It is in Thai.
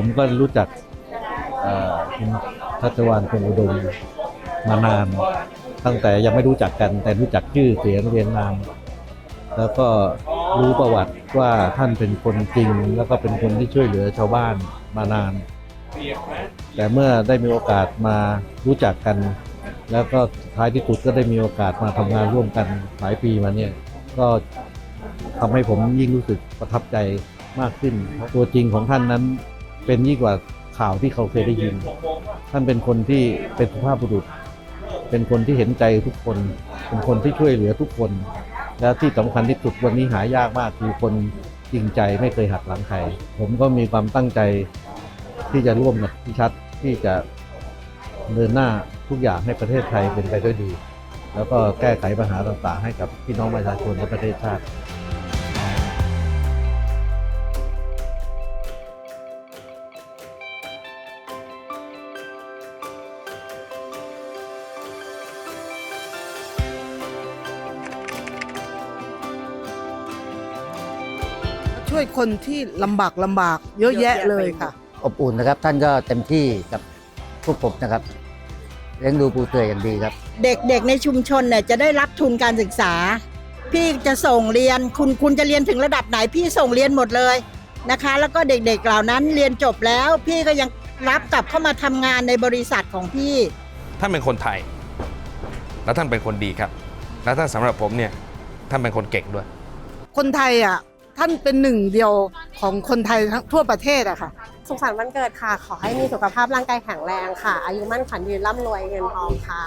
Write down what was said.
ผมก็รู้จักคุณทัศวรรณคงอุดมมานาน ตั้งแต่ยังไม่รู้จักกัน แต่รู้จักชื่อเสียงเรียงนาม แล้วก็รู้ประวัติว่าท่านเป็นคนจริง แล้วก็เป็นคนที่ช่วยเหลือชาวบ้านมานาน แต่เมื่อได้มีโอกาสมารู้จักกัน แล้วก็ท้ายที่สุดก็ได้มีโอกาสมาทำงานร่วมกันหลายปีมาเนี่ยก็ทำให้ผมยิ่งรู้สึกประทับใจมากขึ้น ตัวจริงของท่านนั้น เป็นยิ่งกว่าข่าวที่เขาเคยได้ยิน ท่านเป็นคนที่เป็นสุภาพบุรุษ เป็นคนที่เห็นใจทุกคน เป็นคนที่ช่วยเหลือทุกคน และที่สำคัญที่สุดวันนี้หายากมากคือคนจริงใจไม่เคยหักหลังใคร ผมก็มีความตั้งใจที่จะร่วมกับพี่ชัดที่จะเดินหน้าทุกอย่างให้ประเทศไทยเป็นไปด้วยดี แล้วก็แก้ไขปัญหาต่างๆ ให้กับพี่น้องประชาชนและประเทศชาติ ช่วยคนที่ลำบากลำบากเยอะแยะเลยค่ะ อบอุ่นนะครับ ท่านก็เต็มที่กับพวกผมนะครับเลี้ยงดูปูเตืออย่างดีครับ เด็กๆในชุมชนเนี่ยจะได้รับทุนการศึกษา พี่จะส่งเรียนคุณคุณจะเรียนถึงระดับไหนพี่ส่งเรียนหมดเลยนะคะ แล้วก็เด็กๆเหล่านั้นเรียนจบแล้ว พี่ก็ยังรับกลับเข้ามาทำงานในบริษัทของพี่ ท่านเป็นคนไทย และท่านเป็นคนดีครับ และท่านสำหรับผมเนี่ยท่านเป็นคนเก่งด้วย คนไทยอะ ท่านเป็นหนึ่งเดียวของคนไทยทั้งทั่วประเทศอะค่ะ สุขสันต์วันเกิดค่ะ ขอให้มีสุขภาพร่างกายแข็งแรงค่ะ อายุมั่นขวัญยืนร่ำรวยเงินทองค่ะ